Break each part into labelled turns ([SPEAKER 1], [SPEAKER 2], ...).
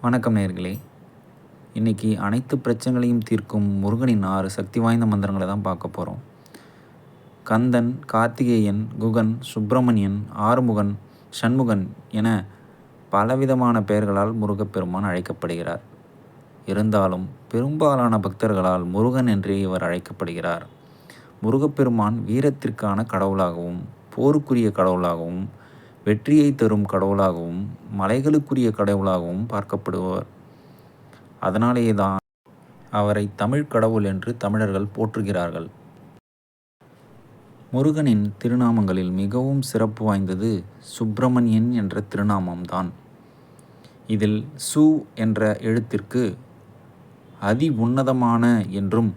[SPEAKER 1] வணக்கம் நேர்களே இன்றைக்கி அனைத்து பிரச்சனைகளையும் தீர்க்கும் முருகனின் ஆறு சக்தி வாய்ந்த மந்திரங்களை தான் பார்க்க போகிறோம் கந்தன் கார்த்திகேயன் குகன் சுப்பிரமணியன் ஆறுமுகன் சண்முகன் என பலவிதமான பெயர்களால் முருகப்பெருமான் அழைக்கப்படுகிறார். இருந்தாலும் பெரும்பாலான பக்தர்களால் முருகன் என்றே இவர் அழைக்கப்படுகிறார். முருகப்பெருமான் வீரத்திற்கான கடவுளாகவும் போருக்குரிய கடவுளாகவும் வெற்றியை தரும் கடவுளாகவும் மலைகளுக்குரிய கடவுளாகவும் பார்க்கப்படுவார் அதனாலேயே தான் அவரை தமிழ் கடவுள் என்று தமிழர்கள் போற்றுகிறார்கள். முருகனின் திருநாமங்களில் மிகவும் சிறப்பு வாய்ந்தது சுப்பிரமணியன் என்ற திருநாமம்தான். இதில் சு என்ற எழுத்திற்கு அதி உன்னதமான என்றும்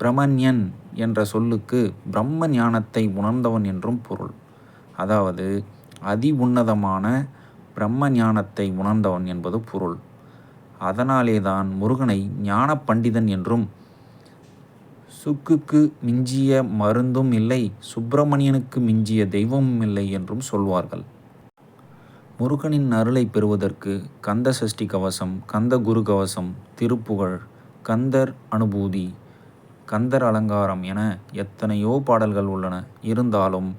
[SPEAKER 1] பிரமன்யன் என்ற சொல்லுக்கு பிரம்ம ஞானத்தை உணர்ந்தவன் என்றும் பொருள். அதாவது அதி உன்னதமான பிரம்ம ஞானத்தை உணர்ந்தவன் என்பது பொருள். அதனாலே தான் முருகனை ஞான பண்டிதன் என்றும் சுக்குக்கு மிஞ்சிய மருந்தும் இல்லை சுப்பிரமணியனுக்கு மிஞ்சிய தெய்வமும் இல்லை என்றும் சொல்வார்கள். முருகனின் அருளை பெறுவதற்கு கந்த சஷ்டி கவசம் கந்த குரு கவசம் திருப்புகழ் கந்தர் அனுபூதி கந்தர் அலங்காரம் என எத்தனையோ பாடல்கள் உள்ளன. இருந்தாலும்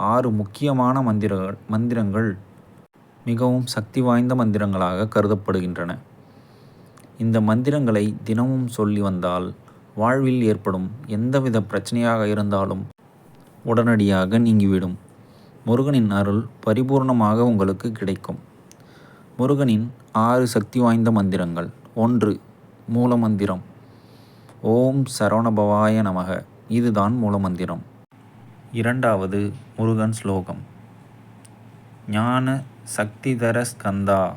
[SPEAKER 1] ஆறு முக்கியமான மந்திரங்கள் மந்திரங்கள் மிகவும் சக்தி வாய்ந்த மந்திரங்களாக கருதப்படுகின்றன. இந்த மந்திரங்களை தினமும் சொல்லி வந்தால் வாழ்வில் ஏற்படும் எந்தவித பிரச்சனையாக இருந்தாலும் உடனடியாக நீங்கிவிடும். முருகனின் அருள் பரிபூர்ணமாக உங்களுக்கு கிடைக்கும். முருகனின் ஆறு சக்தி வாய்ந்த மந்திரங்கள். ஒன்று மூலமந்திரம். ஓம் சரவணபவாய நமக. இதுதான் மூலமந்திரம். இரண்டாவது முருகன் ஸ்லோகம். ஞான சக்திதர ஸ்கந்தா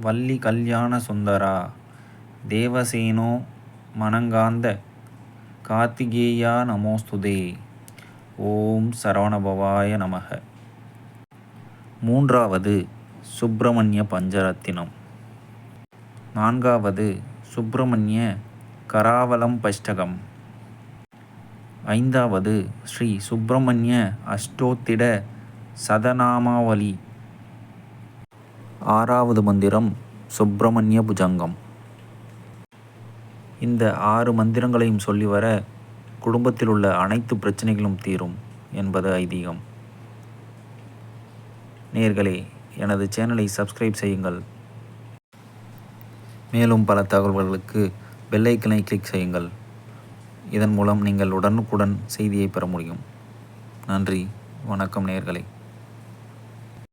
[SPEAKER 1] வள்ளி கல்யாண சுந்தரா தேவசேனோ மனங்காந்த கார்த்திகேயா நமோஸ்துதே. ஓம் சரவணபவாய நமக. மூன்றாவது சுப்பிரமணிய பஞ்சரத்தினம். நான்காவது சுப்பிரமணிய கராவலம் பஷ்டகம். ஐந்தாவது ஸ்ரீ சுப்பிரமணிய அஷ்டோத்திட சதநாமாவளி. ஆறாவது மந்திரம் சுப்பிரமணிய புஜங்கம். இந்த ஆறு மந்திரங்களையும் சொல்லி வர குடும்பத்தில் உள்ள அனைத்து பிரச்சனைகளும் தீரும் என்பது ஐதீகம். நேர்களே எனது சேனலை சப்ஸ்கிரைப் செய்யுங்கள். மேலும் பல தகவல்களுக்கு பெல்லைக்கனை கிளிக் செய்யுங்கள். இதன் மூலம் நீங்கள் உடனுக்குடன் செய்தியை பெற முடியும். நன்றி. வணக்கம் நேர்களை